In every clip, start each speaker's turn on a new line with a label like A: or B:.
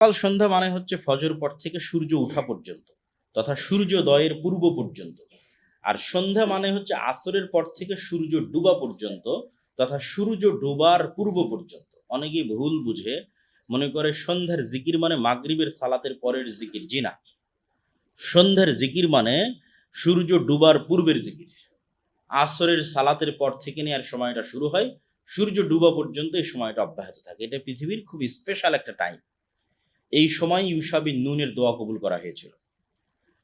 A: সকাল সন্ধ্যা মানে হচ্ছে ফজর পর থেকে সূর্য উঠা পর্যন্ত, তথা সূর্যোদয়ের পূর্ব পর্যন্ত। আর সন্ধ্যা মানে হচ্ছে আসরের পর থেকে সূর্য ডুবা পর্যন্ত, তথা সূর্য ডোবার পূর্ব পর্যন্ত। অনেকেই ভুল বুঝে, মনে করে সন্ধ্যার জিকির মানে মাগরিবের সালাতের পরের জিকির, জি না। সন্ধ্যার জিকির মানে সূর্য ডুবার পূর্বের জিকির। আসরের সালাতের পর থেকে নেওয়ার সময়টা শুরু হয়, সূর্য ডুবা পর্যন্ত এই সময়টা অব্যাহত থাকে। এটা পৃথিবীর খুব স্পেশাল একটা টাইম এই সময় ইউসাবিন নুনের দোয়া কবুল করা হয়েছিল।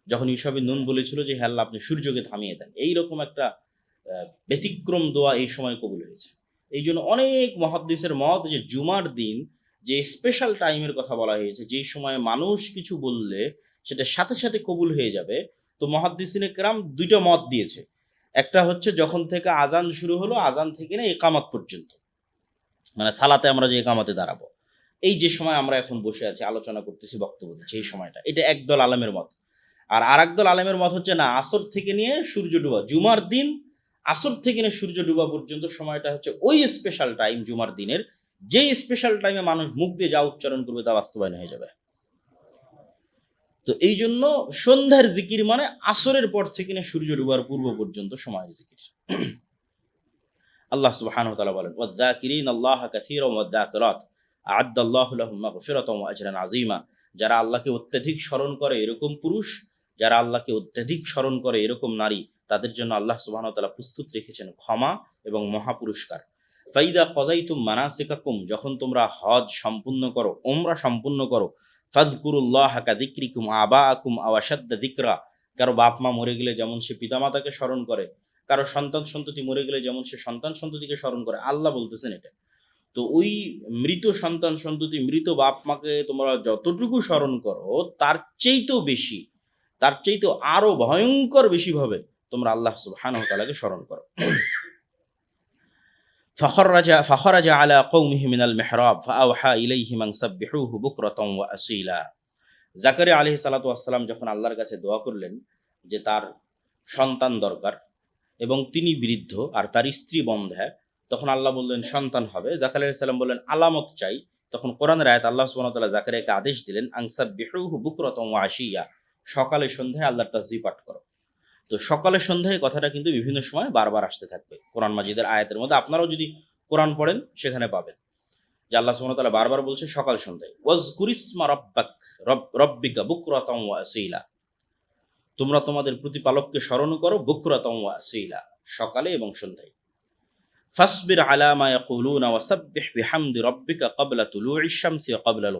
A: যখন ইউসাবিন নুন বলেছিল যে হ্যাঁ আপনি সূর্যকে থামিয়ে দেন। এইরকম একটা ব্যতিক্রম দোয়া এই সময় কবুল হয়েছে। এই জন্য অনেক মহাদ্দেশের মত যে, জুমার দিন যে স্পেশাল টাইমের কথা বলা হয়েছে যেই সময় মানুষ কিছু বললে সেটা সাথে সাথে কবুল হয়ে যাবে, তো মহাদ্দিসিনে কেরাম দুইটা মত দিয়েছে। একটা হচ্ছে, যখন থেকে আজান শুরু হলো, আজান থেকে না একামত পর্যন্ত। মানে সালাতে আমরা যে একামতে দাঁড়াবো। এই যে সময় আমরা এখন বসে আছি, আলোচনা করতেছি, বক্তব্য দিচ্ছি, এই সময়টা, এটা একদল আলেমের মত। আর আর একদল আলেমের মত হচ্ছে না, আসর থেকে নিয়ে সূর্য ডুবা, জুমার দিন, আসর থেকে নিয়ে সূর্য ডুবা পর্যন্ত সময়টা হচ্ছে ওই স্পেশাল টাইম জুমার দিনের, যেই স্পেশাল টাইমে মানুষ মুখ দিয়ে যা উচ্চারণ করবে তা বাস্তবায়ন হয়ে যাবে। তো এই জন্য সন্ধ্যার জিকির মানে আসরের পর থেকে নিয়ে সূর্য ডুবার পূর্ব পর্যন্ত সময়ের জিকির। আল্লাহ সুবহানাহু ওয়া তাআলা বলেন, ওয়াদ্দাকিরিন আল্লাহ কাসীরা ওয়াদ্দাকিরাত। আ'আদ্দাল্লাহু লাহুম মাগফিরাতাও আজরান আযীমা। যারা আল্লাহকে অত্যাধিক স্মরণ করে এরকম পুরুষ, যারা আল্লাহকে অত্যাধিক স্মরণ করে এরকম নারী, তাদের জন্য আল্লাহ ওয়া প্রস্তুত রেখেছেন ক্ষমা এবং মহা পুরস্কার ফাইদা কজাইতুম মানাসিকাকুম, যখন তোমরা হজ সম্পূর্ণ করো ওমরা সম্পূর্ণ করো ফাজকুরুল্লাহ কাদিক্রিকুম আবা আকুম আওয়াসাদ্দা দিকরা কারও বাপ মা মরে গেলে যেমন সে পিতামাতাকে স্মরণ করে, কারও সন্তান সন্ততি মরে গেলে যেমন সে সন্তান সন্ততিকে স্মরণ করে, আল্লাহ বলতেছেন এটা। তো ওই মৃত সন্তান সন্ততি মৃত বাপ মাকে তোমরা যতটুকু স্মরণ করো তার চেয়েতেও বেশি তার চেয়েতেও আরো ভয়ঙ্কর বেশি ভাবে তোমরা আল্লাহ সুবহানাহু ওয়া তাআলাকে স্মরণ করো فخرج فخرج على قومه من المحراب فأوحى إليهم أن سبحوه بكرة وأصيلا জাকারিয়া আলাইহিস সালাতু ওয়াসসালাম যখন আল্লাহর কাছে দোয়া করলেন যে তার সন্তান দরকার এবং তিনি বৃদ্ধ আর তার স্ত্রী বন্ধা তখন আল্লাহ বললেন, সন্তান হবে। জাকারিয়া সালাম বললেন, আলামত চাই। তখন কোরআনের আয়াত আল্লাহ তাআলা জাকারিয়াকে আদেশ দিলেন আন সাব্বিহুহু বুকরাতাও ওয়া আশিয়া। সকালে সন্ধ্যায় আল্লাহর তাসবিহ পাঠ করো। তো সকালে সন্ধ্যায় কথাটা কিন্তু বিভিন্ন সময় বারবার আসতে থাকবে। কোরআন মাজিদের আয়াতের মধ্যে আপনারাও যদি কোরআন পড়েন, সেখানে পাবেন। যে আল্লাহ ওয়া বারবার বলছে, সকাল সন্ধ্যায় ওয়াজ কুরিসমা রব্বাক, রব, রব্বিকা বুকরাতাও ওয়া আসীলা। তোমরা তোমাদের প্রতিপালককে স্মরণ করো বুকরাতাও ওয়া সকালে এবং সন্ধ্যায়। ফাসবির আলা মা ইয়াকুলুনা ওয়া সাব্বিহ বিহামদি রব্বিকা ক্বাবলা তুলুইশ শামসি ওয়া ক্বাবলা আল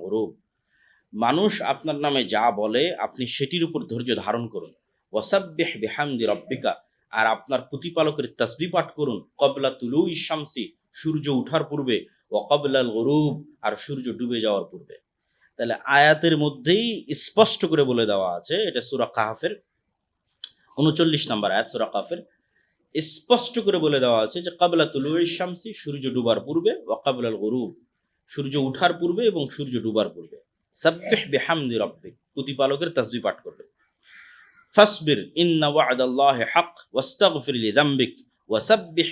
A: মানুষ আপনার নামে যা বলে, আপনি সেটির উপর ধৈর্য ধারণ করুন। ওয়াসাব্বিহ বিহামদি রব্বিকা, আর আপনার প্রতিপালকের তসবি পাঠ করুন। কবলা তুলু ইশামসি সূর্য উঠার পূর্বে, ও কবলাল গরুব, আর সূর্য ডুবে যাওয়ার পূর্বে। তাহলে আয়াতের মধ্যেই স্পষ্ট করে বলে দেওয়া আছে, এটা সুরা কাহাফের উনচল্লিশ নম্বর আয়াত, সুরা কাহাফের স্পষ্ট করে বলে দেওয়া আছে যে কাবলা তুলুয়ের শামসি, সূর্য ডুবার পূর্বে, ওয়া কাবলাল গরুব। সূর্য উঠার পূর্বে এবং সূর্য ডুবার পূর্বে। সাব্বিহ বিহামদি প্রতিপালকের পাঠ করবে ফাসবির ইন্না হক ওয়াসাব্বিহ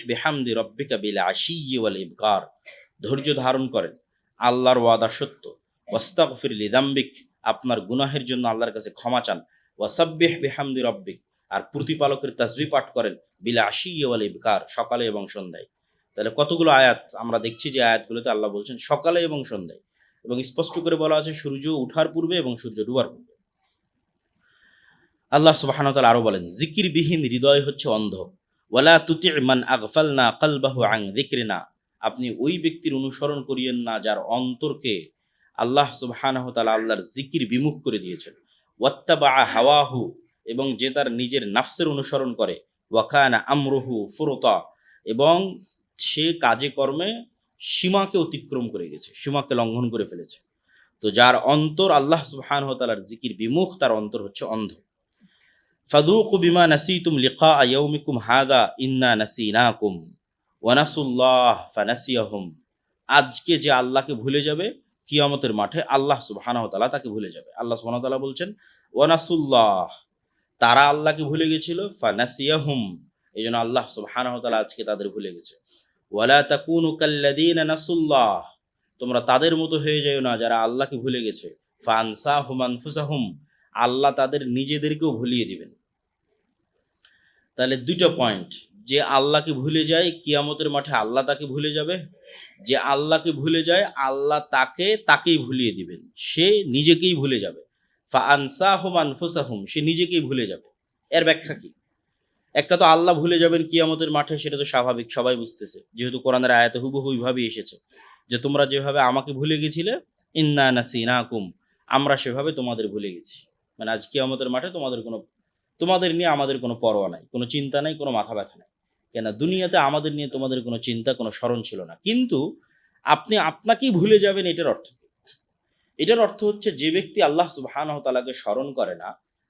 A: ওয়াল ইবকার। ধৈর্য ধারণ করেন। আল্লাহর ওয়াদা সত্য। ওয়াস্তাগফির লিযামবিক আপনার গুনাহের জন্য আল্লাহর কাছে ক্ষমা চান। ওয়াসাব্বিহ বিহামদি রব্বিক। আর প্রতিপালকের তাসবিহ পাঠ করেন বিলা আশি ইবকার, সকালে এবং সন্ধ্যায়। তাহলে কতগুলো আয়াত আমরা দেখছি যে আয়াতগুলোতে আল্লাহ বলছেন সকালে এবং সন্ধ্যায়। এবং স্পষ্ট করে বলা আছে সূর্য উঠার পূর্বে এবং সূর্য ডুবার পূর্বে। আল্লাহ তাআলা আরও বলেন, জিকিরবিহীন হৃদয় হচ্ছে অন্ধ। ওয়ালা তুতি মান আগফালনা কালবাহু আন যিকরিনা। আপনি ওই ব্যক্তির অনুসরণ করিয়েন না যার অন্তরকে আল্লাহ সুবহানাহু ওয়া তাআলা আল্লাহর জিকির বিমুখ করে দিয়েছেন। ওয়াত্তাবা হাওয়াহু এবং যে তার নিজের নাফসের অনুসরণ করে। ওয়াকানা আমরুহু ফুরতা। এবং সে কাজে কর্মে সীমাকে অতিক্রম করে গেছে, সীমাকে লঙ্ঘন করে ফেলেছে। তো যার অন্তর আল্লাহ সুবহানাহু ওয়া তাআলার জিকির বিমুখ, তার অন্তর হচ্ছে অন্ধ। ফাদুকু বিমা নাসিতুম লিকা ইয়াউমিকুম হাদা ইন্না নাসিনাকুম ওয়ানাসুল্লাহ ফানাসিয়াহুম। আজকে যে আল্লাহকে ভুলে যাবে, কিয়ামতের মাঠে আল্লাহ সুবহানাহু তাআলা তাকে ভুলে যাবে। আল্লাহ সুবহানাহু তাআলা বলছেন ওয়ানাসুল্লাহ তারা আল্লাহকে ভুলে গেছিল, ফানাসিয়াহুম এই জন্য আল্লাহ তাআলা আজকে তাদের ভুলে গেছে। ওয়ালা তাকুনু কাল্লাযীনা নাসুল্লাহ, তোমরা তাদের মতো হয়ে যাও না যারা আল্লাহকে ভুলে গেছে। ফানসা হুমানফুসাহুম আল্লাহ তাদের নিজেদেরকেও ভুলিয়ে দিবেন। তাহলে দুটো পয়েন্ট, যে আল্লাহকে ভুলে যায়, কিয়ামতের মাঠে আল্লাহ তাকে ভুলে যাবে। যে আল্লাহকে ভুলে যায়, আল্লাহ তাকে, তাকেই ভুলিয়ে দিবেন। সে নিজেকেই ভুলে যাবে। ফা সে নিজেকেই ভুলে যাবে। এর ব্যাখ্যা কি? একটা তো আল্লাহ ভুলে যাবেন কিয়ামতের মাঠে, সেটা তো স্বাভাবিক, সবাই বুঝতেছে। যেহেতু কোরআনের আয়াতে হুবহু ওইভাবেই এসেছে, যে তোমরা যেভাবে আমাকে ভুলে গেছিলে, ইন্না নাসিনাকুম, আমরা সেভাবে তোমাদের ভুলে গেছি। মানে আজ কিয়ামতের মাঠে তোমাদের কোনো, তোমাদের নিয়ে আমাদের কোনো পরোয়া নাই, কোনো চিন্তা নাই, কোনো মাথা ব্যথা নাই। কেন দুনিয়াতে আমাদের নিয়ে তোমাদের কোনো চিন্তা, কোনো স্মরণ ছিল না। কিন্তু আপনি আপনাকেই ভুলে যাবেন, এটার অর্থ? এটার অর্থ হচ্ছে যে ব্যক্তি আল্লাহ সুবহানাহু তাআলাকে স্মরণ করে না,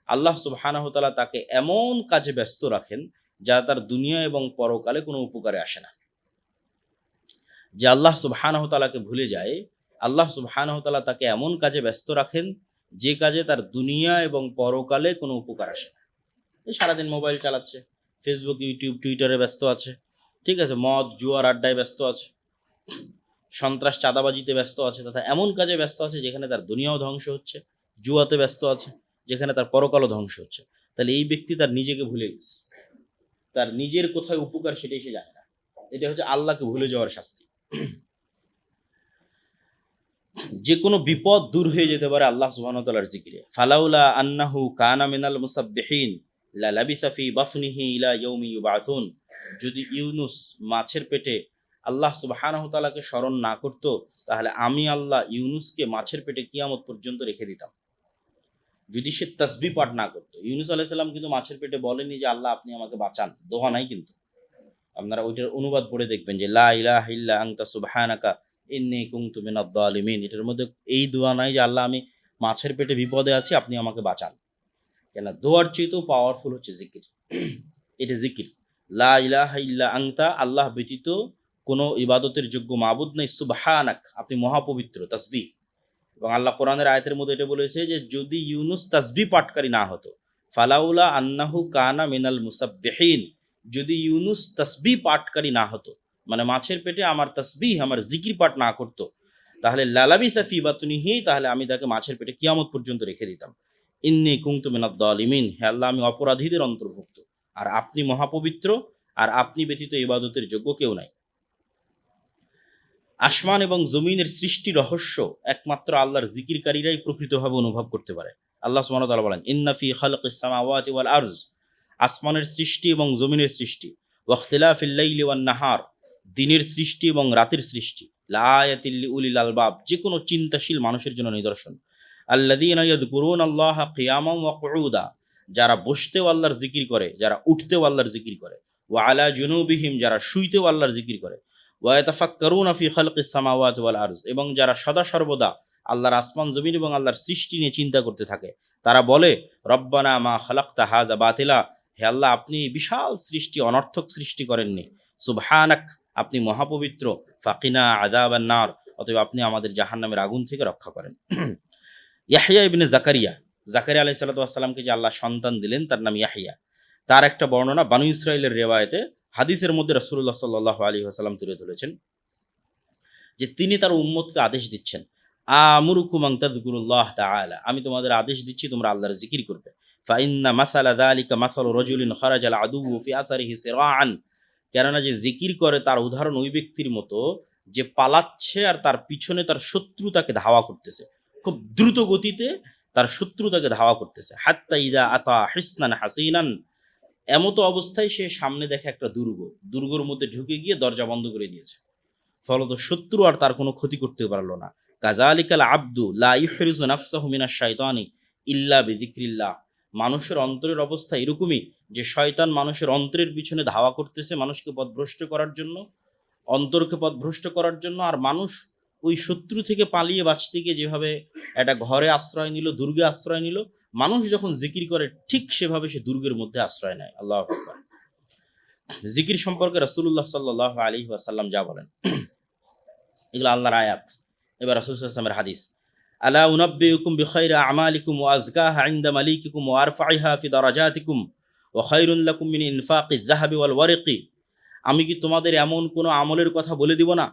A: আল্লাহ সুবহানাহু তাআলা তাকে এমন কাজে ব্যস্ত রাখেন যা তার দুনিয়া এবং পরকালে কোনো উপকারে আসে না। যে আল্লাহ সুবহানাহু তাআলাকে ভুলে যায়, আল্লাহ সুবহানাহু তাআলা তাকে এমন কাজে ব্যস্ত রাখেন যে কাজে তার দুনিয়া এবং পরকালে কোনো উপকার আসে না। সারাদিন মোবাইল চালাচ্ছে ফেসবুক ইউটিউব টুইটারে ব্যস্ত আছে, ঠিক আছে, মদ, জুয়ার আড্ডায় ব্যস্ত আছে। সন্ত্রাস চাঁদাবাজিতে ব্যস্ত আছে, তথা এমন কাজে ব্যস্ত আছে যেখানে তার দুনিয়াও ধ্বংস হচ্ছে, জুয়াতে ব্যস্ত আছে, যেখানে তার পরকালও ধ্বংস হচ্ছে। তাহলে এই ব্যক্তি তার নিজেকে ভুলে গেছে। তার নিজের কোথায় উপকার সেটাই সে জানে না। এটা হচ্ছে আল্লাহকে ভুলে যাওয়ার শাস্তি। যে কোনো বিপদ দূর হয়ে যেতে পারে আল্লাহ সুবহানাহু জিকিরে। ফালাউলা আন্নাহু কানা মিনাল মুসাব্বিহিন লা লাবিসা ফি বাতনিহি ইলা ইয়াউমি ইউবাথুন যদি ইউনুস মাছের পেটে আল্লাহ সুবহানাহু তাআলাকে স্মরণ না করতো, তাহলে আমি আল্লাহ ইউনুসকে মাছের পেটে কিয়ামত পর্যন্ত রেখে দিতাম। যদি সে তসবি পাঠ না করতো। ইউনুস আলাইহিস সালাম কিন্তু মাছের পেটে বলেনি যে, আল্লাহ, আপনি আমাকে বাঁচান। দোহা নাই কিন্তু। আপনারা ওইটার অনুবাদ পড়ে দেখবেন যে, লা ইলাহা ইল্লা আনতা সুবহানাকা, ইন্নী কুনতু মিনাদ জালিমিন এটার মধ্যে এই দোয়া নাই যে, আল্লাহ, আমি মাছের পেটে বিপদে আছি, আপনি আমাকে বাঁচান। কেন দোয়ার চেয়েতেও পাওয়ারফুল হচ্ছে জিকির। এটা জিকির। লা ইলাহা ইল্লা আংতা আল্লাহ ব্যতীত কোনো ইবাদতের যোগ্য মাবুদ নেই, সুবহানাক, আপনি মহাপবিত্র, তাসবি। এবং আল্লাহ কোরআনের আয়তের মধ্যে এটা বলেছে যে, যদি ইউনুস তাসবি পাটকারী না হতো, ফালাউলা আন্নাহু কানা মিনাল মুসাব্বিহিন, যদি ইউনুস তসবি পাটকারী না হতো মানে মাছের পেটে আমার তাসবি, আমার জিকির পাঠ না করতো, তাহলে লালাবি সাফি বাতুনিহি, তাহলে আমি তাকে মাছের পেটে কিয়ামত পর্যন্ত রেখে দিতাম। ইন্নি কুংতু মিনাদ দালিমিন, হে আল্লাহ, আমি অপরাধীদের অন্তর্ভুক্ত। আর আপনি মহাপবিত্র, আর আপনি ব্যতীত ইবাদতের যোগ্য কেউ নাই। আসমান এবং জমিনের সৃষ্টি রহস্য একমাত্র আল্লাহর জিকিরকারীরাই প্রকৃতভাবে অনুভব করতে পারে। আল্লাহ ওয়া তাআলা বলেন ইন্নাফি খালকিস সামাওয়াতি ওয়াল আরজ আসমানের সৃষ্টি এবং জমিনের সৃষ্টি। ওয়াখতিলাফিল্লাইল ওয়ান নাহার দিনের সৃষ্টি এবং রাতের সৃষ্টি। লায়াতিল্লি উলিল আলবাব যে কোনো চিন্তাশীল মানুষের জন্য নিদর্শন। আল্লাদিন ইয়াদকুরুন আল্লাহ কিয়ামাম ওয়া যারা বসতেও আল্লাহর জিকির করে, যারা উঠতেও আল্লাহর জিকির করে। ওয়া আলা জুনুবিহিম যারা শুইতেও আল্লাহর জিকির করে। ওয়া ইয়াতাফাক্কারুনা ফি সামাওয়াতি ওয়াল এবং যারা সদা সর্বদা আল্লাহর আসমান, জমিন এবং আল্লাহর সৃষ্টি নিয়ে চিন্তা করতে থাকে, তারা বলে, রব্বানা মা খালাক্তা হাজা বাতিলা। হে আল্লাহ, আপনি বিশাল সৃষ্টি, অনর্থক সৃষ্টি করেননি। সুবহানাক, আপনি মহাপবিত্র। ফাকিনা নার অতএব আপনি আমাদের জাহান্নামের আগুন থেকে রক্ষা করেন। ইয়াহিয়া ইবনে জাকারিয়া জাকারিয়া আলাইহিস সালামকে যে আল্লাহ সন্তান দিলেন, তার নাম ইয়াহিয়া তার একটা বর্ণনা বানু ইসরায়েলের রেওয়ায়তে হাদিসের মধ্যে রাসূলুল্লাহ সাল্লাল্লাহু আলাইহি ওয়াসাল্লাম তুলে ধরেছেন যে তিনি তার উম্মতকে আদেশ দিচ্ছেন, আমুরুকুম তাআলা। আমি তোমাদের আদেশ দিচ্ছি, তোমরা আল্লাহর জিকির করবে। ফাইন্না মাসালা যালিকা মাসালু রাজুলিন আদু ফি আসারিহি সিরাআন। কেননা যে জিকির করে তার উদাহরণ ওই ব্যক্তির মতো যে পালাচ্ছে আর তার পিছনে তার শত্রু তাকে ধাওয়া করতেছে। খুব দ্রুত গতিতে তার শত্রু তাকে ধাওয়া করতেছে। হাত্তা ইদা আতা হিসনান হাসিনান এমতো অবস্থায় সে সামনে দেখে একটা দুর্গ। দুর্গর মধ্যে ঢুকে গিয়ে দরজা বন্ধ করে দিয়েছে। ফলত শত্রু আর তার কোনো ক্ষতি করতে পারল না। কাজালিকাল আব্দু লা ইহরিজু নাফসাহু মিনাশ শাইতানি ইল্লা বিযিকরিল্লাহ। মানুষের অন্তরের অবস্থা এরকমই যে শয়তান মানুষের অন্তরের পিছনে ধাওয়া করতেছে মানুষকে পথভ্রষ্ট করার জন্য, অন্তরকে পথভ্রষ্ট করার জন্য, আর মানুষ ওই শত্রু থেকে পালিয়ে বাঁচতে গিয়ে যেভাবে একটা ঘরে আশ্রয় নিল, দুর্গে আশ্রয় নিল মানুষ যখন জিকির করে, ঠিক সেভাবে সে দুর্গের মধ্যে আশ্রয় নেয়। আল্লাহ জিকির সম্পর্কে রাসূলুল্লাহ সাল্লাহ আলী ওয়াসাল্লাম যা বলেন, এগুলো আল্লাহর আয়াত। এবার রাসূল হাদিস। বিখাইরি আমালিকুম ওয়া আযকাহা ইনদা মালিকিকুম ওয়া আরফাইহা ফি দারাজাতিকুম খায়রুন মিন ইনফাকিয যাহাবি ওয়াল আমি কি তোমাদের এমন কোনো আমলের কথা বলে দিব না,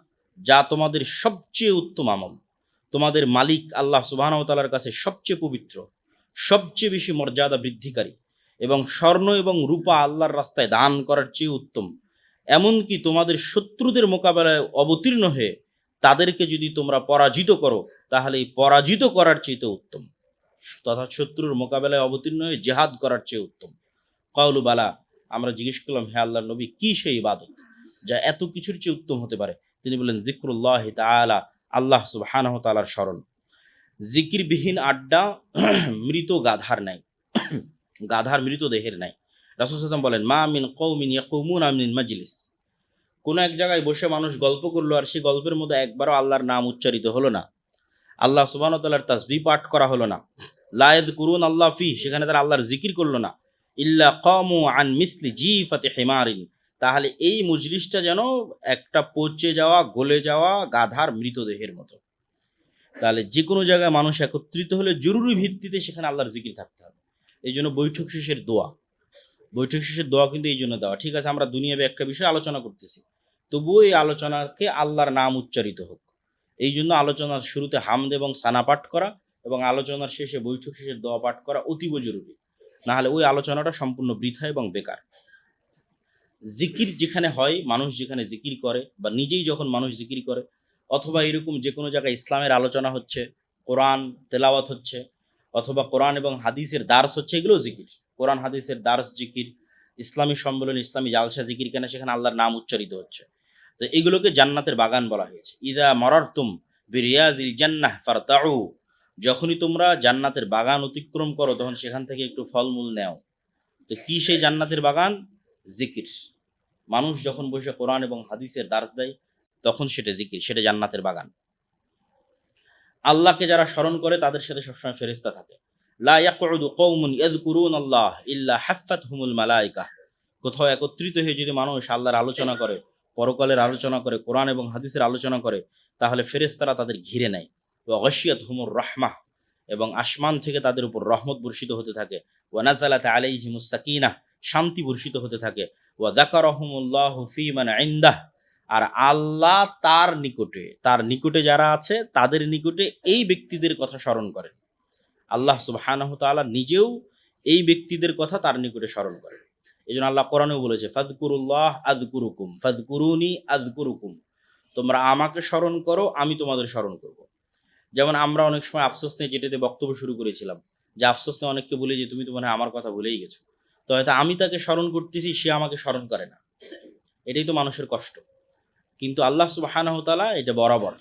A: যা তোমাদের সবচেয়ে উত্তম আমল? তোমাদের মালিক আল্লাহ সুবাহতালার কাছে সবচেয়ে পবিত্র। সবচেয়ে বেশি মর্যাদা বৃদ্ধিকারী এবং স্বর্ণ এবং রূপা আল্লাহর রাস্তায় দান করার চেয়ে উত্তম। এমনকি তোমাদের শত্রুদের মোকাবেলায় অবতীর্ণ হয়ে তাদেরকে যদি তোমরা পরাজিত করো, তাহলে এই পরাজিত করার চেয়ে উত্তম। তথা শত্রুর মোকাবেলায় অবতীর্ণ হয়ে জেহাদ করার চেয়ে উত্তম। বালা, আমরা জিজ্ঞেস করলাম, হে আল্লাহ নবী, কি সেই ইবাদত যা এত কিছুর চেয়ে উত্তম হতে পারে? তিনি বলেন জিক্রুল্লাহ তাআলা, আল্লাহ সুবহানাহু তাআলার স্মরণ। জিকিরবিহীন আড্ডা, মৃত গাধার নাই। গাধার মৃত দেহের নাই। রাসূল বলেন, মা মিন কওমিন ইয়াকুমুনা মিন মাজলিস। কোন এক জায়গায় বসে মানুষ গল্প করল আর সেই গল্পের মধ্যে একবারও আল্লাহর নাম উচ্চারিত হলো না। আল্লাহ ওয়া তাআলার পাঠ করা হলো না। লায়েদ কুরুন আল্লাহ ফি, সেখানে তারা আল্লাহর জিকির করল না। ইল্লা কমু আন মিসলি জিফাতে হেমারিন। তাহলে এই মজলিসটা যেন একটা পচে যাওয়া, গলে যাওয়া গাধার মৃতদেহের মতো। তাহলে যে কোনো জায়গায় মানুষ একত্রিত হলে জরুরি ভিত্তিতে সেখানে আল্লাহর জিকির থাকতে হবে। এই জন্য বৈঠক শেষের দোয়া। বৈঠক শেষের দোয়া কিন্তু এই জন্য দেওয়া। ঠিক আছে, আমরা দুনিয়াবে একটা বিষয় আলোচনা করতেছি। তবুও এই আলোচনাকে আল্লাহর নাম উচ্চারিত হোক। এই জন্য আলোচনার শুরুতে হামদ এবং সানা পাঠ করা এবং আলোচনার শেষে বৈঠক শেষের দোয়া পাঠ করা অতীব জরুরি। না হলে ওই আলোচনাটা সম্পূর্ণ বৃথা এবং বেকার। জিকির যেখানে হয়, মানুষ যেখানে জিকির করে বা নিজেই যখন মানুষ জিকির করে অথবা এরকম যে কোনো জায়গায় ইসলামের আলোচনা হচ্ছে, কোরআন, তেলাওয়াত হচ্ছে, অথবা কোরআন এবং হাদিসের দার্স হচ্ছে এগুলো জিকির। কোরআন, হাদিসের দার্স, জিকির, ইসলামী সম্মেলন, ইসলামী জালসা জিকির কেন সেখানে আল্লাহর নাম উচ্চারিত হচ্ছে? তো এগুলোকে জান্নাতের বাগান বলা হয়েছে। ইদা মরারতুম বিরিয়াজিল জান্নাহ ফারতাউ। যখনই তোমরা জান্নাতের বাগান অতিক্রম করো, তখন সেখান থেকে একটু ফলমূল নেও। তো কি সেই জান্নাতের বাগান? জিকির। মানুষ যখন বসে কোরআন এবং হাদিসের দার্স দেয় তখন সেটা জিকির, সেটা জান্নাতের বাগান। আল্লাহকে যারা স্মরণ করে, তাদের সাথে সবসময় ফেরেস্তা থাকে। কোথাও একত্রিত হয়ে যদি মানুষ আল্লাহর আলোচনা করে, পরকালের আলোচনা করে, কোরআন এবং হাদিসের আলোচনা করে, তাহলে ফেরেস্তারা তাদের ঘিরে নেয়। ওয়াগশিয়াত হুমুর রাহমাহ। এবং আসমান থেকে তাদের উপর রহমত বর্ষিত হতে থাকে। ওয়ানাজালাতে আলাইহিমুস সাকিনাহ। শান্তি বর্ষিত হতে থাকে। ওয়া যাকারাহুমুল্লাহু ফি মান ইনদাহ। আর আল্লাহ তার নিকটে তার নিকটে যারা আছে, তাদের নিকটে এই ব্যক্তিদের কথা স্মরণ করেন। আল্লাহ তাআলা নিজেও এই ব্যক্তিদের কথা তার নিকটে স্মরণ করেন। এই জন্য আল্লাহ কোরআনেও বলেছে ফাদকুরুল্লাহ আদকুরুকুম ফাদকুরুনি আদকুরুকুম তোমরা আমাকে স্মরণ করো, আমি তোমাদের স্মরণ করব। যেমন আমরা অনেক সময় আফসোস নিয়ে যেটাতে বক্তব্য শুরু করেছিলাম, যে আফসোস নিয়ে অনেককে বলি যে, তুমি তো হয় আমার কথা ভুলেই গেছো। তো হয়তো আমি তাকে স্মরণ করতেছি, সে আমাকে স্মরণ করে না। এটাই তো মানুষের কষ্ট। কিন্তু আল্লাহ তালা এটা বরাবর।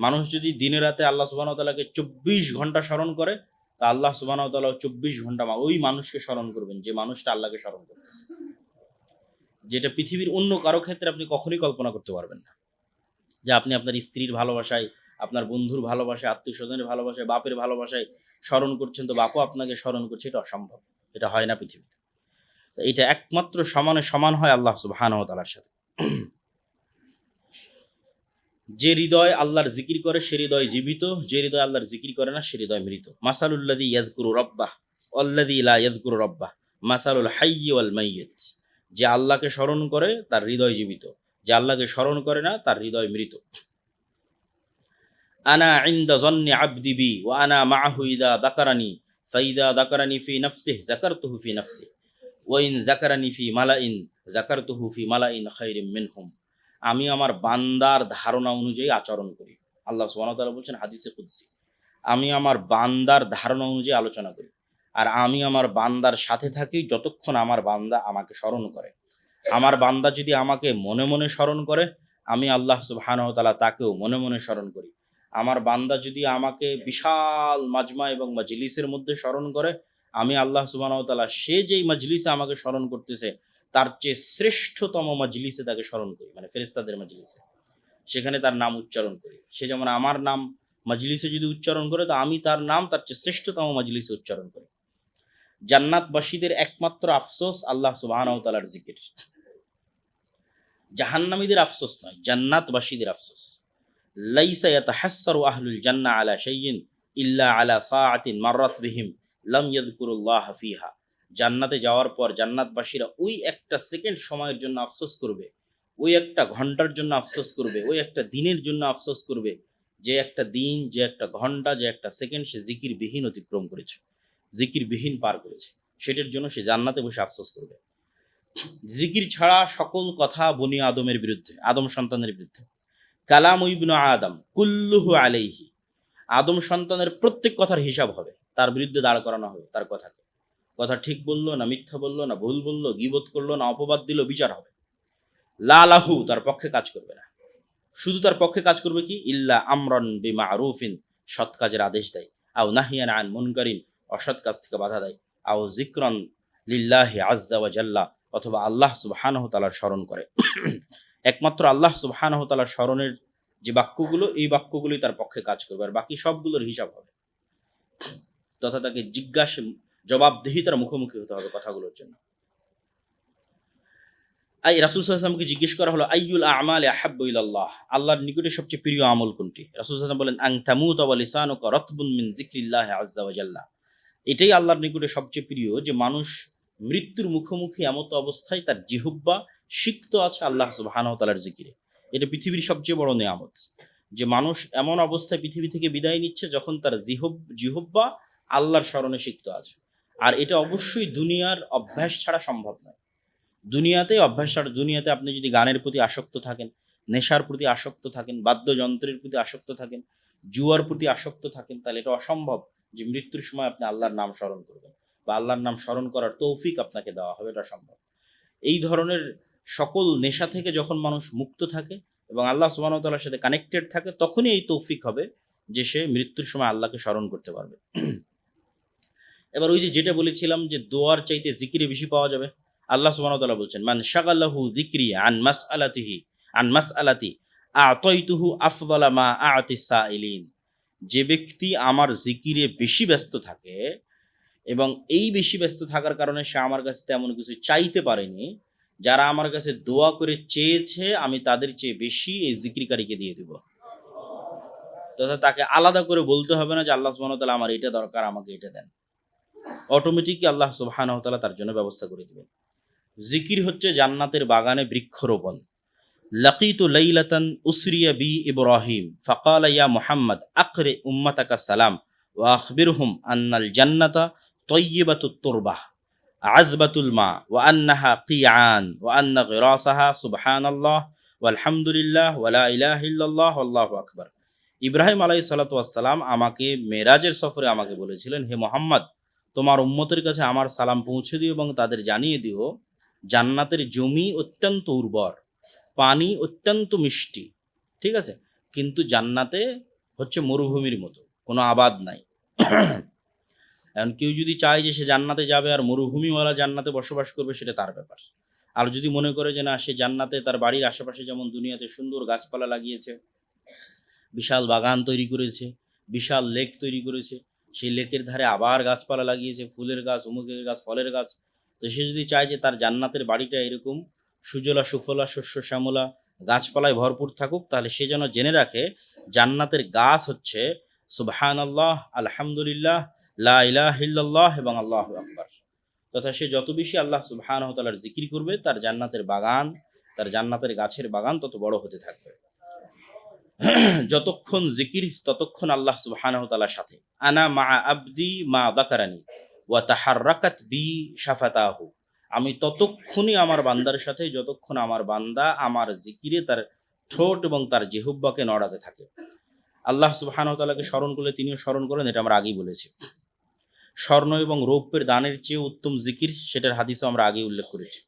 A: মানুষ যদি দিনে রাতে আল্লাহ সুবাহ তালাকে চব্বিশ ঘণ্টা স্মরণ করে, তা আল্লাহ সুবাহতালা চব্বিশ ঘণ্টা ওই মানুষকে স্মরণ করবেন, যে মানুষটা আল্লাহকে স্মরণ করতেছে। যেটা পৃথিবীর অন্য কারও ক্ষেত্রে আপনি কখনোই কল্পনা করতে পারবেন না। যে আপনি আপনার স্ত্রীর ভালোবাসায়, আপনার বন্ধুর ভালোবাসায়, আত্মীয় স্বজনের ভালোবাসায়, বাপের ভালোবাসায় স্মরণ করছেন, তো বাপও আপনাকে স্মরণ করছে, এটা অসম্ভব। এটা হয় না পৃথিবীতে। এটা একমাত্র সমানে সমান হয় আল্লাহ তাআলার সাথে। যে হৃদয় আল্লাহর জিকির করে, সে হৃদয় জীবিত। যে হৃদয় আল্লাহর জিকির করে না, সে হৃদয় মৃত। মাসালুল্লাদি ইয়াদকুরু রব্বাহ অল্লাদি লা ইয়াদকুরু রব্বাহ, মাসালুল হাইয়্যি ওয়াল যে আল্লাহকে স্মরণ করে, তার হৃদয় জীবিত। যে আল্লাহকে স্মরণ করে না, তার হৃদয় মৃত। আনা ইনদা জন্নি আবদি বি ও আনা মাহু ইদা দাকারানি ফাইদা দাকারানি ফি নফসিহ জাকারতুহু ফি নফসি ওয়াইন জাকারানি ফি মালাইন জাকারতুহু ফি মালাইন খাইরিম মিনহুম। আমি আমার বান্দার ধারণা অনুযায়ী আচরণ করি। আল্লাহ সুবহানাহু বলছেন হাদিসে কুদসি। আমি আমার বান্দার ধারণা অনুযায়ী আলোচনা করি। আর আমি আমার বান্দার সাথে থাকি যতক্ষণ আমার বান্দা আমাকে স্মরণ করে। আমার বান্দা যদি আমাকে মনে মনে স্মরণ করে, আমি আল্লাহ তাআলা তাকেও মনে মনে স্মরণ করি। আমার বান্দা যদি আমাকে বিশাল মাজমা এবং মাজলিসের মধ্যে স্মরণ করে, আমি আল্লাহ তাআলা সে যেই মাজলিসে আমাকে স্মরণ করতেছে তার চেয়ে শ্রেষ্ঠতম মাজলিসে তাকে স্মরণ করি মানে ফেরেস্তাদের মাজলিসে। সেখানে তার নাম উচ্চারণ করি। সে যেমন আমার নাম মাজলিসে যদি উচ্চারণ করে, তো আমি তার নাম তার চেয়ে শ্রেষ্ঠতম মাজলিসে উচ্চারণ করি। জান্নাতবাসীদের একমাত্র আফসোস আল্লাহ তাআলার জিকির। জাহান্নামীদের আফসোস নয়, জান্নাতবাসীদের আফসোস। লাইসা ইয়াতাহাসসারু আহলুল জান্নাহ আলা শাইইন ইল্লা আলা সাআতিন মাররাত বিহিম, লাম ইয়াযকুরুল্লাহ ফিহা। জান্নাতে যাওয়ার পর জান্নাতবাসীরা ওই একটা সেকেন্ড সময়ের জন্য আফসোস করবে, ওই একটা ঘণ্টার জন্য আফসোস করবে, ওই একটা দিনের জন্য আফসোস করবে, যে একটা দিন, যে একটা ঘণ্টা, যে একটা সেকেন্ড সে জিকির বিহীন অতিক্রম করেছে জিকির বিহীন পার করেছে। সেটার জন্য সে জান্নাতে বসে আফসোস করবে। জিকির ছাড়া সকল কথা বনি আদমের বিরুদ্ধে, আদম সন্তানের বিরুদ্ধে। কালাম ইবনু আদম, কুল্লুহু আলাইহি। আদম সন্তানের প্রত্যেক কথার হিসাব হবে, তার বিরুদ্ধে দাঁড় করানো হবে, তার কথাকে। কথা ঠিক বলল না মিথ্যা বলল না ভুল বলল গিবত করল না অপবাদ দিল বিচার হবে। লালাহু তার পক্ষে কাজ করবে না। শুধু তার পক্ষে কাজ করবে কি? ইল্লা আমরন বিমা আরুফিন সৎ কাজের আদেশ দেয়। আও নাহিয়ান আন মুনকারিন, অসৎ কাজ থেকে বাধা দেয়। আও জিক্রন লিল্লাহি আজ্জা ওয়া জাল্লা, অথবা আল্লাহ সুবহানাহ তাআলার স্মরণ করে। একমাত্র আল্লাহ সুবহানাহ তাআলার স্মরণের যে বাক্যগুলো, এই বাক্যগুলোই তার পক্ষে কাজ করবে, আর বাকি সবগুলোর হিসাব হবে। তথা তাকে জিজ্ঞাসা জবাবদিহিতার মুখোমুখি হতে হবে কথাগুলোর জন্য। আই, রাসুল সাল্লামকে জিজ্ঞেস করা হলো, আইয়ুল আমাল আহাব্বু ইলাল্লাহ? আল্লাহর নিকটে সবচেয়ে প্রিয় আমল কোনটি? রাসুল সাল্লাম বলেন আং মিন যিকরিল্লাহি আযজা এটাই আল্লাহর নিকটে সবচেয়ে প্রিয় যে মানুষ মৃত্যুর মুখোমুখি এমত অবস্থায় তার জিহুব্বা সিক্ত আছে আল্লাহ সুবহানাহু ওয়া জিকিরে। এটা পৃথিবীর সবচেয়ে বড় নেয়ামত। যে মানুষ এমন অবস্থায় পৃথিবী থেকে বিদায় নিচ্ছে যখন তার জিহব জিহব্বা আল্লাহর স্মরণে সিক্ত আছে। আর এটা অবশ্যই দুনিয়ার অভ্যাস ছাড়া সম্ভব নয়। দুনিয়াতে অভ্যাস ছাড়া, দুনিয়াতে আপনি যদি গানের প্রতি আসক্ত থাকেন, নেশার প্রতি আসক্ত থাকেন, বাদ্যযন্ত্রের প্রতি আসক্ত থাকেন, জুয়ার প্রতি আসক্ত থাকেন, তাহলে এটা অসম্ভব যে মৃত্যুর সময় আপনি আল্লাহর নাম স্মরণ করবেন বা আল্লাহর নাম স্মরণ করার তৌফিক আপনাকে দেওয়া হবে, এটা সম্ভব এই ধরনের সকল নেশা থেকে যখন মানুষ মুক্ত থাকে এবং আল্লাহ সুবাহতাল্লার সাথে কানেক্টেড থাকে, তখনই এই তৌফিক হবে যে সে মৃত্যুর সময় আল্লাহকে স্মরণ করতে পারবে। এবার ওই যে যেটা বলেছিলাম যে দোয়ার চাইতে জিকিরে বেশি পাওয়া যাবে, আল্লাহ সুবাহতাল্লাহ বলছেন, মান শাগাল্লাহু জিক্রি আন মাস আলাতিহি আন মাস আলাতি আতইতুহু আফদালা মা আতি সাইলিন যে ব্যক্তি আমার জিকিরে বেশি ব্যস্ত থাকে এবং এই বেশি ব্যস্ত থাকার কারণে সে আমার কাছে তেমন কিছু চাইতে পারেনি, যারা আমার কাছে দোয়া করে চেয়েছে, আমি তাদের চেয়ে বেশি এই জিক্রিকারীকে দিয়ে দিব। তথা তাকে আলাদা করে বলতে হবে না যে আল্লাহ সুবাহতাল্লাহ আমার এটা দরকার, আমাকে এটা দেন। অটোমেটিকই আল্লাহ সুবাহানাহ তার জন্য ব্যবস্থা করে দিবেন। জিকির হচ্ছে জান্নাতের বাগানে বৃক্ষরোপণ। লাকিতু লাইলাতান উসরিয়া বি ইব্রাহিম, ফাকালা ইয়া মুহাম্মদ আকরে উম্মাতাকা সালাম, ওয়া আখবিরহুম আন্নাল জান্নাতা তয়্যিবাতুত তুরবাহ, আযবাতুল মা, ওয়া আন্নাহা কিয়ান, ওয়া আন্না গিরাসাহা, সুবহানাল্লাহ, ওয়ালহামদুলিল্লাহ, ওয়া লা ইলাহা ইল্লাল্লাহ আল্লাহু আকবার। ইব্রাহিম আলাইহিস সালাতু ওয়াসসালাম আমাকে মেরাজের সফরে আমাকে বলেছিলেন, হে মোহাম্মদ তোমার উম্মতের কাছে আমার সালাম পৌঁছে দিও এবং তাদের জানিয়ে দিও, জান্নাতের জমি অত্যন্ত উর্বর, পানি অত্যন্ত মিষ্টি, ঠিক আছে? কিন্তু জান্নাতে হচ্ছে মরুভূমির মতো, কোনো আবাদ নাই। এখন কেউ যদি চায় যে সে জান্নাতে যাবে আর মরুভূমিওয়ালা জান্নাতে বসবাস করবে, সেটা তার ব্যাপার। আর যদি মনে করে যে না, সে জান্নাতে তার বাড়ির আশেপাশে যেমন দুনিয়াতে সুন্দর গাছপালা লাগিয়েছে, বিশাল বাগান তৈরি করেছে, বিশাল লেক তৈরি করেছে সেই লেকের ধারে আবার গাছপালা লাগিয়েছে, ফুলের গাছ, অমুকের গাছ, ফলের গাছ। তো সে যদি চায় যে তার জান্নাতের বাড়িটা এরকম, সুজলা, সুফলা, শস্য, শ্যামলা, গাছপালায় ভরপুর থাকুক, তাহলে সে যেন জেনে রাখে, জান্নাতের গাছ হচ্ছে সুবহান আল্লাহ আলহামদুলিল্লাহ, লা ইলাহা ইল্লাল্লাহ এবং আল্লাহ আকবার। তথা সে যত বেশি আল্লাহ সুবহান তালার জিকির করবে, তার জান্নাতের বাগান, তার জান্নাতের গাছের বাগান তত বড় হতে থাকবে। যতক্ষণ জিকির, ততক্ষণ আল্লাহ সুবহানাহু তাআলার সাথে। আনা মা আবদি মা বাকারানি ওয়া তাহাররাকাত বি শাফাতাহু। আমি ততক্ষণই আমার বান্দার সাথে, যতক্ষণ আমার বান্দা আমার জিকিরে তার ঠোঁট এবং তার জেহুব্বাকে নড়াতে থাকে। আল্লাহ সুবহানাহু ওয়া তাআলাকে স্মরণ করলে তিনিও স্মরণ করেন, এটা আমরা আগেই বলেছি। স্বর্ণ এবং রৌপ্যের দানের চেয়ে উত্তম জিকির, সেটার হাদিসও আমরা আগেই উল্লেখ করেছি।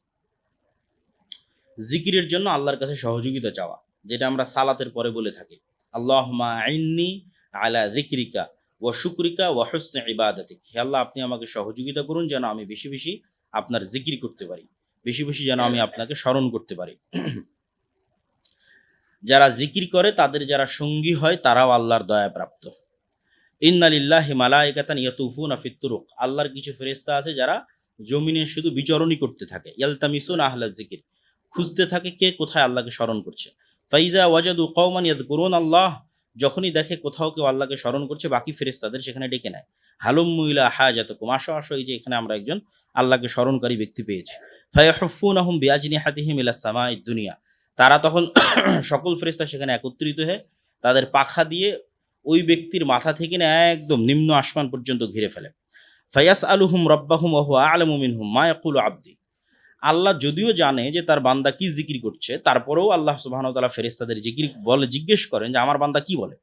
A: জিকিরের জন্য আল্লাহর কাছে সহযোগিতা চাওয়া। যেটা আমরা সালাতের পরে বলে থাকি। আল্লাহ আইননি আলা জিক্রিকা ও শুক্রিকা ও হসনে ইবাদাতিক। হে আল্লাহ, আপনি আমাকে সহযোগিতা করুন যেন আমি বেশি বেশি আপনার জিকির করতে পারি। বেশি বেশি যেন আমি আপনাকে স্মরণ করতে পারি। যারা জিকির করে, তাদের যারা সঙ্গী হয়, তারাও আল্লাহর দয়া প্রাপ্ত। ইন্নালিল্লাহি মালাইকাতান ইয়াতুফুনা ফিত্তুরুক আল্লাহর কিছু ফেরেশতা আছে যারা জমিনে শুধু বিচরণই করতে থাকে। ইয়ালতামিসুন আহলা জিকির খুঁজতে থাকে কে কোথায় আল্লাহকে স্মরণ করছে। ফাইজা ওয়াজাদু কওমান ইয়াযকুরুন আল্লাহ, যখনই দেখে কোথাও কেউ আল্লাহকে স্মরণ করছে, বাকি ফেরেশতাদের সেখানে ডেকে নেয়। হালুম মুইলা হাজাতুকুম, আসো আসো, এই যে এখানে আমরা একজন আল্লাহকে স্মরণকারী ব্যক্তি পেয়েছি। ফায়াহুফুনাহুম বিআজনিহাতিহিম ইলা সামাই দুনিয়া, তারা তখন সকল ফেরেশতা সেখানে একত্রিত হয়ে তাদের পাখা দিয়ে ওই ব্যক্তির মাথা থেকে না একদম নিম্ন আসমান পর্যন্ত ঘিরে ফেলে। ফায়াস আলুহুম রব্বাহুম ওহু আলমুমিনহুম মা ইয়াকুল আব্দি। আল্লাহ যদিও জানে যে তার বান্দা কি জিকির করছে, তারপরেও আল্লাহ সুবাহতালা ফেরেস্তাদের জিকির বলে, জিজ্ঞেস করেন যে আমার বান্দা কি বলে?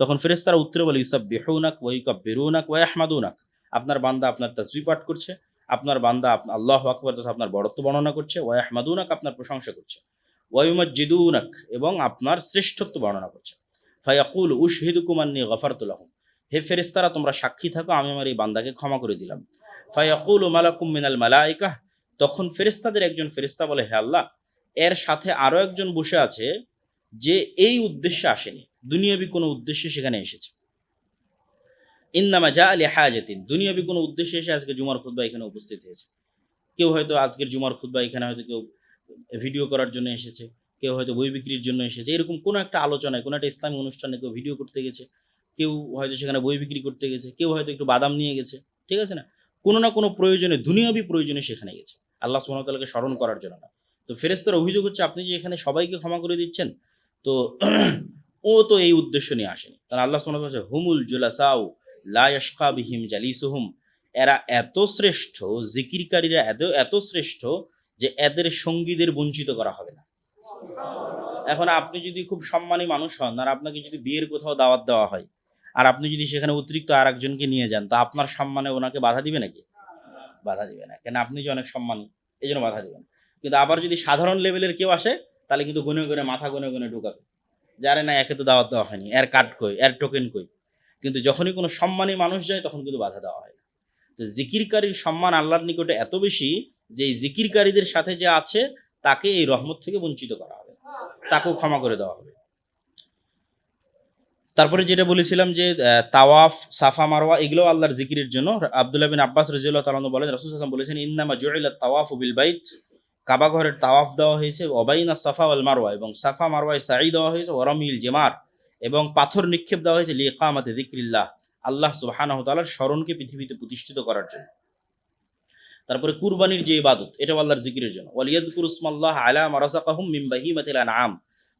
A: তখন ফেরেস্তারা উত্তরে বলে ইউসাব বেহুনাক ওয়াইকাব বেরুনাক ওয়াই আহমাদুনাক আপনার বান্দা আপনার তসবি পাঠ করছে, আপনার বান্দা আল্লাহ আকবর তথা আপনার বড়ত্ব বর্ণনা করছে ওয়াই আহমাদুনাক আপনার প্রশংসা করছে। ওয়াইমাজিদুনাক এবং আপনার শ্রেষ্ঠত্ব বর্ণনা করছে। ফায়াকুল উশহিদুকুমান্নি গফারতুল্লাহম হে ফেরেস্তারা তোমরা সাক্ষী থাকো, আমি আমার এই বান্দাকে ক্ষমা করে দিলাম। ফায়াকুল মালাকুম মিনাল মালাইকা তখন ফেরেস্তাদের একজন ফেরেস্তা বলে, হে আল্লাহ, এর সাথে আরও একজন বসে আছে যে এই উদ্দেশ্যে আসেনি। দুনিয়াবি কোনো উদ্দেশ্যে সেখানে এসেছে। ইন্নামা যা আলী হায়াজাতিন দুনিয়াবি কোনো উদ্দেশ্যে এসে আজকে জুমার খুদ্া এখানে উপস্থিত হয়েছে। কেউ হয়তো আজকের জুমার খুদ্া এখানে হয়তো কেউ ভিডিও করার জন্য এসেছে, কেউ হয়তো বই বিক্রির জন্য এসেছে। এরকম কোনো একটা আলোচনায়, কোনো একটা ইসলামী অনুষ্ঠানে কেউ ভিডিও করতে গেছে, কেউ হয়তো সেখানে বই বিক্রি করতে গেছে, কেউ হয়তো একটু বাদাম নিয়ে গেছে, ঠিক আছে না? কোনো না কোনো প্রয়োজনে, দুনিয়াবি প্রয়োজনে সেখানে গেছে। আল্লাহ সুমতালকে স্মরণ করার জন্য না। তো ফেরেস্তার অভিযোগ হচ্ছে, আপনি যে এখানে সবাইকে ক্ষমা করে দিচ্ছেন, তো ও তো এই উদ্দেশ্য নিয়ে আসেনি। কারণ আল্লাহ সুমতাল বলছে হুমুল জুলাসাউ লায়স্কা বিহিম জালিসুহুম। এরা এত শ্রেষ্ঠ, জিকিরকারীরা এত এত শ্রেষ্ঠ যে এদের সঙ্গীদের বঞ্চিত করা হবে না। এখন আপনি যদি খুব সম্মানী মানুষ হন, আর আপনাকে যদি বিয়ের কোথাও দাওয়াত দেওয়া হয়, আর আপনি যদি সেখানে অতিরিক্ত আর একজনকে নিয়ে যান, তো আপনার সম্মানে ওনাকে বাধা দিবে নাকি? বাধা দিবে না। কেন? আপনি যে অনেক সম্মানী, এই জন্য বাধা দিবেন। কিন্তু আবার যদি সাধারণ লেভেলের কেউ আসে, তাহলে কিন্তু গুনে গুনে, মাথা গুনে গুনে ঢুকাবে। যারে না একে তো দাওয়াত দেওয়া হয়নি, এর কার্ড কই, এর টোকেন কই? কিন্তু যখনই কোনো সম্মানী মানুষ যায়, তখন কিন্তু বাধা দেওয়া হয় না। তো জিকিরকারীর সম্মান আল্লাহর নিকটে এত বেশি, যে এই জিকিরকারীদের সাথে যে আছে, তাকে এই রহমত থেকে বঞ্চিত করা হবে। তাকেও ক্ষমা করে দেওয়া হবে। তারপরে যেটা বলেছিলাম যে তাওয়াফ, সাফা, মারওয়া এগুলো আল্লাহর জিকিরের জন্য। আব্দুল্লাহ বিন আব্বাস রাজিউল্লাহ তাআলা বলেন, রাসূল আলাইহি বলেছেন, ইন্নামা জুইলা তাওয়াফ বিল বাইত। কাবা ঘরের তাওয়াফ দেওয়া হয়েছে অবাইনা সাফা ওয়াল মারওয়া। এবং সাফা, মারওয়ায় সাই দেওয়া হয়েছে ওরামিল জেমার। এবং পাথর নিক্ষেপ দেওয়া হয়েছে, লিকামাতে যিকরিল্লাহ। আল্লাহ সুবহানাহু ওয়া তাআলার স্মরণকে পৃথিবীতে প্রতিষ্ঠিত করার জন্য। তারপরে কুরবানির যে ইবাদত এটা আল্লাহর জিকিরের জন্য। ওয়ালিয়াদকুর উসমাল্লাহ আলা মারাসাকাহুম মিন বাহিমাতিল আনআম।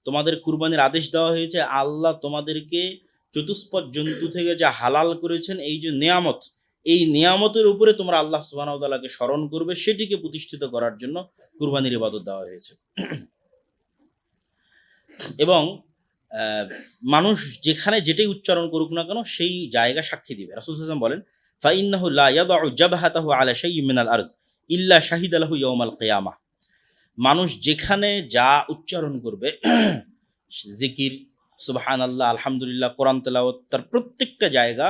A: তোমাদের কুরবানির আদেশ দেওয়া হয়েছে, আল্লাহ তোমাদেরকে চতুষ্পদ জন্তু থেকে যা হালাল করেছেন, এই যে নিয়ামত, এই নিয়ামতের উপরে তোমরা আল্লাহ ওয়া স্মরণ করবে, সেটিকে প্রতিষ্ঠিত করার জন্য কুরবানির ইবাদত দেওয়া হয়েছে। এবং মানুষ যেখানে যেটাই উচ্চারণ করুক না কেন, সেই জায়গা সাক্ষী দিবে। রাসূল ওয়াসাল্লাম বলেন, ফাইন্নাহু লা ইয়াদাউ জাবহাতাহু আলা আরজ, ইল্লা শাহিদা লাহু ইয়াউমাল মানুষ যেখানে যা উচ্চারণ করবে, জিকির সুবাহান আল্লাহ আলহামদুলিল্লাহ, কোরআন তেলাওয়াত, তার প্রত্যেকটা জায়গা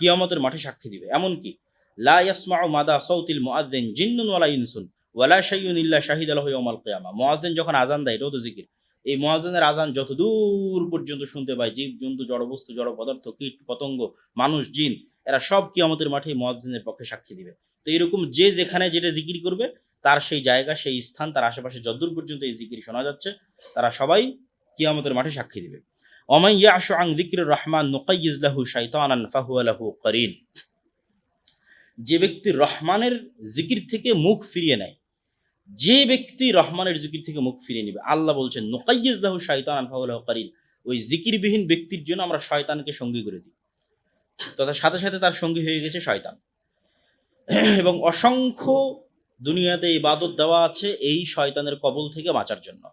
A: কিয়ামতের মাঠে সাক্ষী দিবে। এমনকি, লা ইয়াসমাউ মাদা সাউতিল মুআদ্দিন জিন্নুন ওয়ালা ইনসুন, ওয়ালা শাইউন ইল্লা শাহিদা লাহু ইয়াউমাল কিয়ামা। মুআজ্জিন যখন আজান দেয় তো জিকির। এই মুআজ্জিনের আজান যত দূর পর্যন্ত শুনতে পায়, জীব, জন্তু, জড়বস্তু, জড় পদার্থ, কীট, পতঙ্গ, মানুষ, জিন, এরা সব কিয়ামতের মাঠে মুআজ্জিনের পক্ষে সাক্ষী দিবে। তো এরকম যে যেখানে যেটা জিকির করবে তার সেই জায়গা, সেই স্থান, তার আশেপাশে যদ্দূর পর্যন্ত এই জিকির শোনা যাচ্ছে, তারা সবাই কিয়ামতের মাঠে সাক্ষী দিবে। অমাই ইয়াশু আং যিকরির রহমান নুকাইয়িজ লাহু শাইতানান ফাহুয়া লাহু করিন। যে ব্যক্তি রহমানের জিকির থেকে মুখ ফিরিয়ে নেয়, যে ব্যক্তি রহমানের জিকির থেকে মুখ ফিরিয়ে নেবে, আল্লাহ বলছেন, নুকাইয়িজ লাহু শাইতানান ফাহুয়া লাহু করিন। ওই জিকিরবিহীন ব্যক্তির জন্য আমরা শয়তানকে সঙ্গী করে দিই। তথা সাথে সাথে তার সঙ্গী হয়ে গেছে শয়তান। এবং অসংখ্য দুনিয়াতে ইবাদত দেওয়া আছে, এই শয়তানের কবল থেকে বাঁচার জন্য।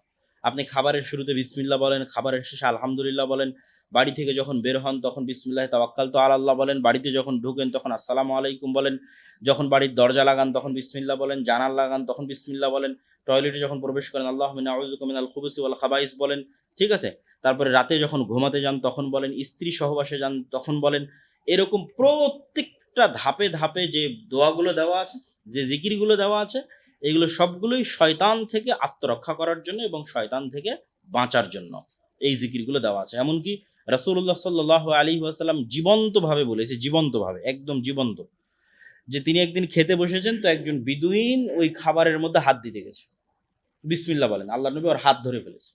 A: আপনি খাবারের শুরুতে বিসমিল্লা বলেন, খাবারের শেষে আলহামদুলিল্লাহ বলেন, বাড়ি থেকে যখন বের হন তখন বিসমিল্লাহ, তাওয়াক্কাল তো আল্লাহ বলেন, বাড়িতে যখন ঢুকেন তখন আসসালামু আলাইকুম বলেন, যখন বাড়ির দরজা লাগান তখন বিসমিল্লাহ বলেন, জানাল লাগান তখন বিসমিল্লাহ বলেন, টয়লেটে যখন প্রবেশ করেন আল্লাহ মিনা আউযুকা মিনাল খুবুসি ওয়াল খাবাইস বলেন, ঠিক আছে? তারপরে রাতে যখন ঘুমাতে যান তখন বলেন, স্ত্রী সহবাসে যান তখন বলেন, এরকম প্রত্যেকটা ধাপে ধাপে যে দোয়াগুলো দেওয়া আছে যে জিকিরগুলো দেওয়া আছে, এগুলো সবগুলোই শয়তান থেকে আত্মরক্ষা করার জন্য এবং শয়তান থেকে বাঁচার জন্য এই জিকিরগুলো দেওয়া আছে। এমনকি রাসূলুল্লাহ সাল্লাহ আলী ওয়াসাল্লাম জীবন্তভাবে বলেছে, জীবন্তভাবে, একদম জীবন্ত, যে তিনি একদিন খেতে বসেছেন তো একজন বিদুইন ওই খাবারের মধ্যে হাত দিতে গেছে। বিসমিল্লাহ বলেন, আল্লাহ নবী ওর হাত ধরে ফেলেছে।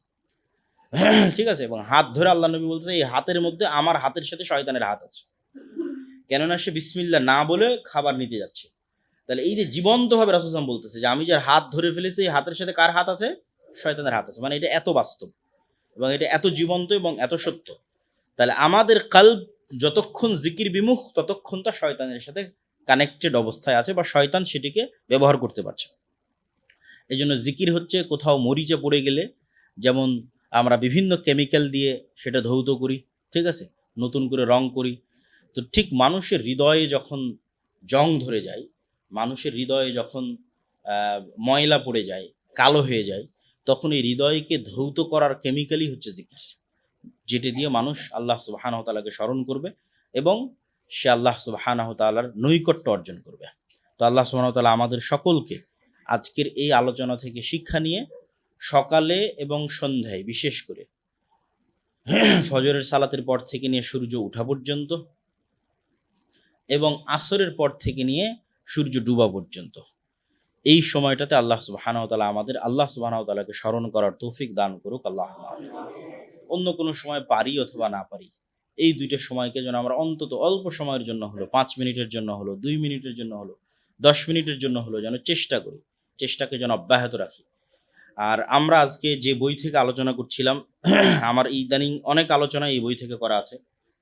A: ঠিক আছে, এবং হাত ধরে আল্লাহ নবী বলতেছে এই হাতের মধ্যে আমার হাতের সাথে শয়তানের হাত আছে। কেননা সে বিসমিল্লাহ না বলে খাবার নিতে যাচ্ছে। তাহলে এই যে জীবন্তভাবে রাসুলাম বলতেছে যে আমি যার হাত ধরে ফেলেছি, এই হাতের সাথে কার হাত আছে? শয়তানের হাত আছে। মানে এটা এত বাস্তব এবং এটা এত জীবন্ত এবং এত সত্য। তাহলে আমাদের কাল্ব যতক্ষণ জিকির বিমুখ, ততক্ষণ তা শয়তানের সাথে কানেক্টেড অবস্থায় আছে বা শয়তান সেটিকে ব্যবহার করতে পারছে। এই জন্য জিকির হচ্ছে কোথাও মরিচে পড়ে গেলে, যেমন আমরা বিভিন্ন কেমিক্যাল দিয়ে সেটা ধৌত করি, ঠিক আছে? নতুন করে রং করি। তো ঠিক মানুষের হৃদয়ে যখন জং ধরে যায় মানুষের হৃদয়ে যখন ময়লা পড়ে যায়, কালো হয়ে যায়, তখন এই হৃদয়কে ধৌত করার কেমিক্যালই হচ্ছে জিকির যেটি দিয়ে মানুষ আল্লাহ সুবাহানহ তালাকে স্মরণ করবে এবং সে আল্লাহ সুবাহানহ তালার নৈকট্য অর্জন করবে। তো আল্লাহ সুবাহ তালা আমাদের সকলকে আজকের এই আলোচনা থেকে শিক্ষা নিয়ে সকালে এবং সন্ধ্যায় বিশেষ করে ফজরের সালাতের পর থেকে নিয়ে সূর্য ওঠা পর্যন্ত এবং আসরের পর থেকে নিয়ে সূর্য ডুবা পর্যন্ত। এই সময়টাতে আল্লাহ সুবাহানাও তালা আমাদের আল্লাহ সুবাহানাও তালাকে স্মরণ করার তৌফিক দান করুক, আল্লাহ অন্য কোনো সময় পারি অথবা না পারি, এই দুইটা সময়কে যেন আমরা অন্তত অল্প সময়ের জন্য হলো, পাঁচ মিনিটের জন্য হলো, দুই মিনিটের জন্য হলো, দশ মিনিটের জন্য হলো যেন চেষ্টা করি, চেষ্টাকে যেন অব্যাহত রাখি। আর আমরা আজকে যে বই থেকে আলোচনা করছিলাম, আমার ইদানিং অনেক আলোচনা এই বই থেকে করা আছে।